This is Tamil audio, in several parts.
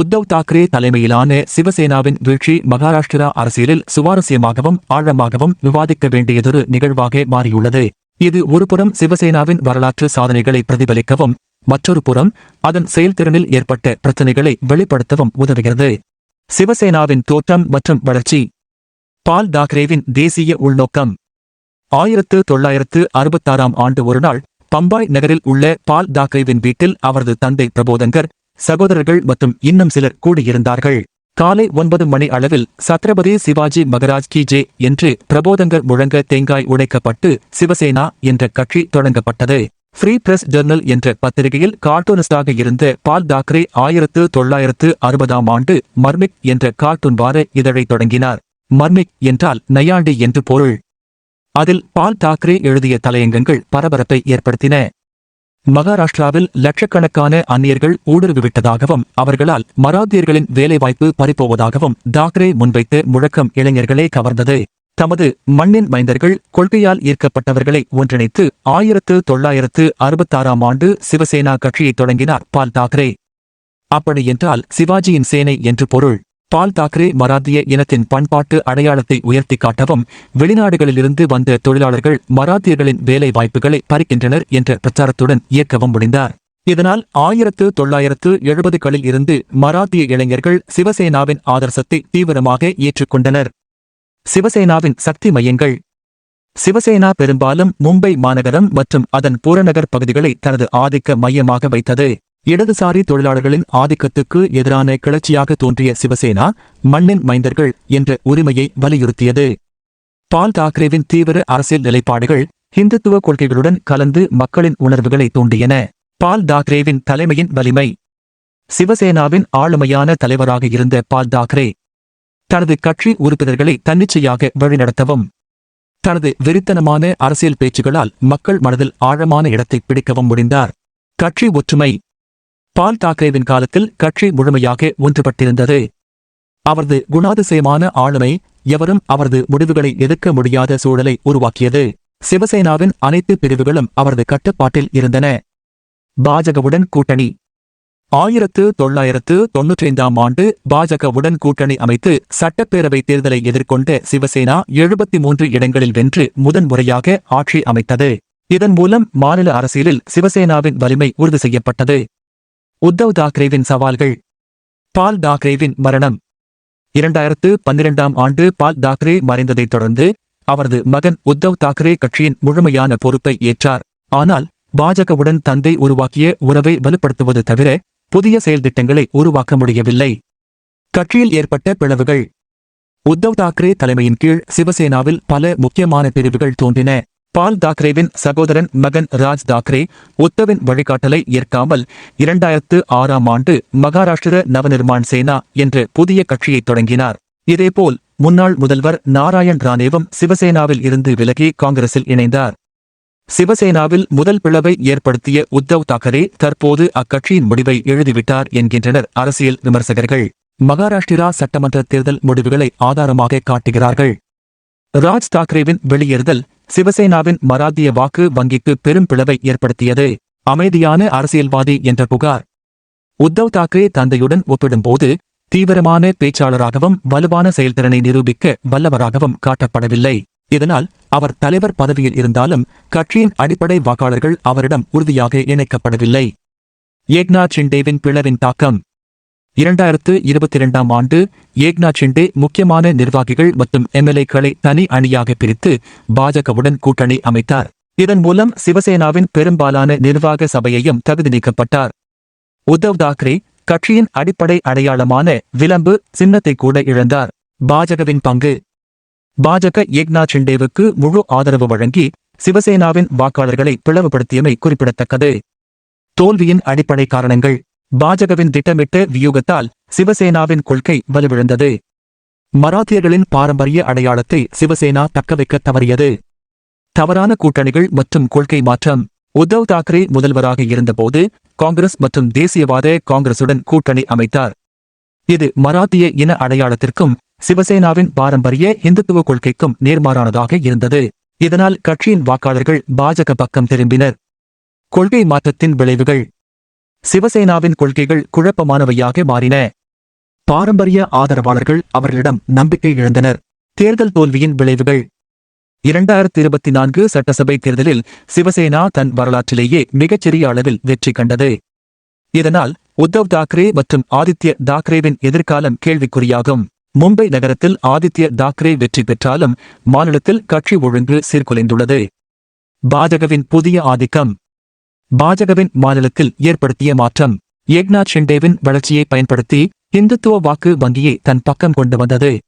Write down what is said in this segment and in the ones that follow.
உத்தவ் தாக்கரே தலைமையிலான சிவசேனாவின் வீழ்ச்சி மகாராஷ்டிரா அரசியலில் சுவாரஸ்யமாகவும் ஆழமாகவும் விவாதிக்க வேண்டியதொரு நிகழ்வாக மாறியுள்ளது. இது ஒருபுறம் சிவசேனாவின் வரலாற்று சாதனைகளை பிரதிபலிக்கவும் மற்றொரு புறம் அதன் செயல்திறனில் ஏற்பட்ட பிரச்சினைகளை வெளிப்படுத்தவும் உதவுகிறது. சிவசேனாவின் தோற்றம் மற்றும் வளர்ச்சி. பால் தாக்கரேவின் தேசிய உள்நோக்கம். ஆயிரத்து தொள்ளாயிரத்து அறுபத்தாறாம் ஆண்டு ஒருநாள் பம்பாய் நகரில் உள்ள பால் தாக்கரேவின் வீட்டில் அவரது தந்தை பிரபோதங்கர் சகோதரர்கள் மற்றும் இன்னும் சிலர் கூடியிருந்தார்கள். காலை ஒன்பது மணி அளவில் சத்ரபதி சிவாஜி மகராஜ் கி ஜே என்று பிரபோதங்கர் முழங்க தேங்காய் உடைக்கப்பட்டு சிவசேனா என்ற கட்சி தொடங்கப்பட்டது. ஃப்ரீ பிரஸ் ஜெர்னல் என்ற பத்திரிகையில் கார்ட்டூனிஸ்டாக இருந்த பால் தாக்கரே ஆயிரத்து தொள்ளாயிரத்து அறுபதாம் ஆண்டு மர்மிக் என்ற கார்ட்டூன் வார இதழை தொடங்கினார். மர்மிக் என்றால் நையாண்டி என்று பொருள். அதில் பால் தாக்கரே எழுதிய தலையங்கங்கள் பரபரப்பை ஏற்படுத்தின. மகாராஷ்டிராவில் லட்சக்கணக்கான அந்நியர்கள் ஊடுருவிவிட்டதாகவும் அவர்களால் மராத்தியர்களின் வேலைவாய்ப்பு பறிப்போவதாகவும் தாக்கரே முன்வைத்து முழக்கம் இளைஞர்களே கவர்ந்தது. தமது மண்ணின் மைந்தர்கள் கொள்கையால் ஈர்க்கப்பட்டவர்களை ஒன்றிணைத்து ஆயிரத்து தொள்ளாயிரத்து அறுபத்தாறாம் ஆண்டு சிவசேனா கட்சியை தொடங்கினார் பால் தாக்கரே அப்படியென்றால் சிவாஜியின் சேனை என்று பொருள். பால் தாக்கரே மராத்திய இனத்தின் பண்பாட்டு அடையாளத்தை உயர்த்தி காட்டவும் வெளிநாடுகளிலிருந்து வந்த தொழிலாளர்கள் மராத்தியர்களின் வேலை வாய்ப்புகளை பறிக்கின்றனர் என்ற பிரச்சாரத்துடன் இயக்கவும் முடிந்தார். இதனால் ஆயிரத்து தொள்ளாயிரத்து எழுபதுகளில் இருந்து மராத்திய இளைஞர்கள் சிவசேனாவின் ஆதர்சத்தை தீவிரமாக ஏற்றுக்கொண்டனர். சிவசேனாவின் சக்தி மையங்கள். சிவசேனா பெரும்பாலும் மும்பை மாநகரம் மற்றும் அதன் புறநகர் பகுதிகளை தனது ஆதிக்க மையமாக வைத்தது. இடதுசாரி தொழிலாளர்களின் ஆதிக்கத்துக்கு எதிரான கிளர்ச்சியாக தோன்றிய சிவசேனா மண்ணின் மைந்தர்கள் என்ற உரிமையை வலியுறுத்தியது. பால் தாக்கரேவின் தீவிர அரசியல் நிலைப்பாடுகள் ஹிந்துத்துவ கொள்கைகளுடன் கலந்து மக்களின் உணர்வுகளை தூண்டியன. பால் தாக்கரேவின் தலைமையின் வலிமை. சிவசேனாவின் ஆளுமையான தலைவராக இருந்த பால் தாக்கரே தனது கட்சி உறுப்பினர்களை தன்னிச்சையாக வழிநடத்தவும் தனது வெறித்தனமான அரசியல் பேச்சுகளால் மக்கள் மனதில் ஆழமான இடத்தை பிடிக்கவும் முடிந்தார். கட்சி ஒற்றுமை. பால் தாக்கரேவின் காலத்தில் கட்சி முழுமையாக ஒன்றுபட்டிருந்தது. அவரது குணாதிசயமான ஆளுமை எவரும் அவரது முடிவுகளை எதிர்க்க முடியாத சூழலை உருவாக்கியது. சிவசேனாவின் அனைத்து பிரிவுகளும் அவரது கட்டுப்பாட்டில் இருந்தன. பாஜகவுடன் கூட்டணி. ஆயிரத்து தொள்ளாயிரத்து தொன்னூற்றைந்தாம் ஆண்டு பாஜகவுடன் கூட்டணி அமைத்து சட்டப்பேரவை தேர்தலை எதிர்கொண்ட சிவசேனா எழுபத்தி மூன்று இடங்களில் வென்று முதன்முறையாக ஆட்சி அமைத்தது. இதன் மூலம் மாநில அரசியலில் சிவசேனாவின் வலிமை உறுதி செய்யப்பட்டது. உத்தவ் தாக்கரேவின் சவால்கள். பால் தாக்கரேவின் மரணம். இரண்டாயிரத்து பன்னிரெண்டாம் ஆண்டு பால் தாக்கரே மறைந்ததைத் தொடர்ந்து அவரது மகன் உத்தவ் தாக்கரே கட்சியின் முழுமையான பொறுப்பை ஏற்றார். ஆனால் பாஜகவுடன் தந்தை உருவாக்கிய உறவை வலுப்படுத்துவது தவிர புதிய செயல்திட்டங்களை உருவாக்க முடியவில்லை. கட்சியில் ஏற்பட்ட பிளவுகள். உத்தவ் தாக்கரே தலைமையின் கீழ் சிவசேனாவில் பல முக்கியமான பிரிவுகள் தோன்றின. பால் தாக்கரேவின் சகோதரன் மகன் ராஜ் தாக்கரே உத்தவின் வழிகாட்டலை ஏற்காமல் இரண்டாயிரத்து ஆறாம் ஆண்டு மகாராஷ்டிர நவநிர்மாண் சேனா என்ற புதிய கட்சியை தொடங்கினார். இதேபோல் முன்னாள் முதல்வர் நாராயண் ராணேவும் சிவசேனாவில் இருந்து விலகி காங்கிரஸில் இணைந்தார். சிவசேனாவில் முதல் பிளவை ஏற்படுத்திய உத்தவ் தாக்கரே தற்போது அக்கட்சியின் முடிவை எழுதிவிட்டார் என்கின்றனர் அரசியல் விமர்சகர்கள். மகாராஷ்டிரா சட்டமன்ற தேர்தல் முடிவுகளை ஆதாரமாக காட்டுகிறார்கள். ராஜ் தாக்கரேவின் வெளியேறுதல் சிவசேனாவின் மராத்திய வாக்கு வங்கிக்கு பெரும் பிளவை ஏற்படுத்தியது. அமைதியான அரசியல்வாதி என்ற புகார். உத்தவ் தாக்கரே தந்தையுடன் ஒப்பிடும்போது தீவிரமான பேச்சாளராகவும் வலுவான செயல்திறனை நிரூபிக்க வல்லவராகவும் காட்டப்படவில்லை. இதனால் அவர் தலைவர் பதவியில் இருந்தாலும் கட்சியின் அடிப்படை வாக்காளர்கள் அவரிடம் உறுதியாக இணைக்கப்படவில்லை. ஏக்நாத் ஷிண்டேவின் பிளவின் தாக்கம். இரண்டாயிரத்து இருபத்தி இரண்டாம் ஆண்டு ஏக்நாத் சிண்டே முக்கியமான நிர்வாகிகள் மற்றும் எம்எல்ஏக்களை தனி அணியாக பிரித்து பாஜகவுடன் கூட்டணி அமைத்தார். இதன் மூலம் சிவசேனாவின் பெரும்பாலான நிர்வாக சபையையும் தகுதி நீக்கப்பட்டார். உத்தவ் தாக்கரே கட்சியின் அடிப்படை அடையாளமான விளம்பு சின்னத்தை கூட இழந்தார். பாஜகவின் பங்கு. பாஜக ஏக்நாத் சிண்டேவுக்கு முழு ஆதரவு வழங்கி சிவசேனாவின் வாக்காளர்களை பிளவுபடுத்தியமை குறிப்பிடத்தக்கது. தோல்வியின் அடிப்படை காரணங்கள். பாஜகவின் திட்டமிட்ட வியூகத்தால் சிவசேனாவின் கொள்கை வலுவிழந்தது. மராத்தியர்களின் பாரம்பரிய அடையாளத்தை சிவசேனா தக்கவைக்க தவறியது. தவறான கூட்டணிகள் மற்றும் கொள்கை மாற்றம். உத்தவ் தாக்கரே முதல்வராக இருந்தபோது காங்கிரஸ் மற்றும் தேசியவாத காங்கிரசுடன் கூட்டணி அமைத்தார். இது மராத்திய இன அடையாளத்திற்கும் சிவசேனாவின் பாரம்பரிய இந்துத்துவ கொள்கைக்கும் நேர்மாறானதாக இருந்தது. இதனால் கட்சியின் வாக்காளர்கள் பாஜக பக்கம் திரும்பினர். கொள்கை மாற்றத்தின் விளைவுகள். சிவசேனாவின் கொள்கைகள் குழப்பமானவையாக மாறின. பாரம்பரிய ஆதரவாளர்கள் அவர்களிடம் நம்பிக்கை இழந்தனர். தேர்தல் தோல்வியின் விளைவுகள். இரண்டாயிரத்தி இருபத்தி நான்கு சட்டசபை தேர்தலில் சிவசேனா தன் வரலாற்றிலேயே மிகச்சிறிய அளவில் வெற்றி கண்டது. இதனால் உத்தவ் தாக்கரே மற்றும் ஆதித்ய தாக்கரேவின் எதிர்காலம் கேள்விக்குறியாகும். மும்பை நகரத்தில் ஆதித்ய தாக்கரே வெற்றி பெற்றாலும் மாநிலத்தில் கட்சி ஒழுங்கு சீர்குலைந்துள்ளது. பாஜகவின் புதிய ஆதிக்கம். பாஜகவின் மாநிலத்தில் ஏற்படுத்திய மாற்றம். ஏக்நாத் ஷிண்டேவின் வளர்ச்சியை பயன்படுத்தி இந்துத்துவ வாக்கு வங்கியை தன் பக்கம் கொண்டு வந்தது.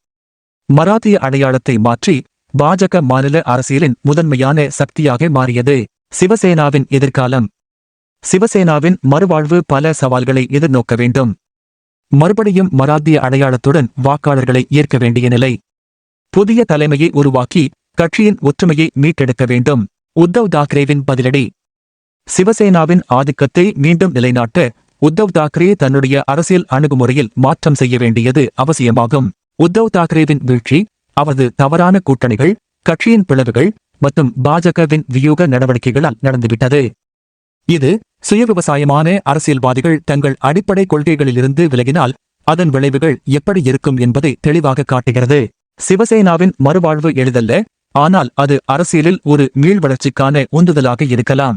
மராத்திய அடையாளத்தை மாற்றி பாஜக மாநில அரசியலின் முதன்மையான சக்தியாக மாறியது. சிவசேனாவின் எதிர்காலம். சிவசேனாவின் மறுவாழ்வு பல சவால்களை எதிர்நோக்க வேண்டும். மறுபடியும் மராத்திய அடையாளத்துடன் வாக்காளர்களை ஏற்க வேண்டிய நிலை. புதிய தலைமையை உருவாக்கி கட்சியின் ஒற்றுமையை மீட்டெடுக்க வேண்டும். உத்தவ் தாக்கரேவின் பதிலடி. சிவசேனாவின் ஆதிக்கத்தை மீண்டும் நிலைநாட்ட உத்தவ் தாக்கரே தன்னுடைய அரசியல் அணுகுமுறையில் மாற்றம் செய்ய வேண்டியது அவசியமாகும். உத்தவ் தாக்கரேவின் வீழ்ச்சி அவரது தவறான கூட்டணிகள் கட்சியின் பிளவுகள் மற்றும் பாஜகவின் வியூக நடவடிக்கைகளால் நடந்துவிட்டது. இது சுய விவசாயமான அரசியல்வாதிகள் தங்கள் அடிப்படை கொள்கைகளிலிருந்து விலகினால் அதன் விளைவுகள் எப்படி இருக்கும் என்பதை தெளிவாக காட்டுகிறது. சிவசேனாவின் மறுவாழ்வு எளிதல்ல ஆனால் அது அரசியலில் ஒரு மீள் வளர்ச்சிக்கான உந்துதலாக இருக்கலாம்.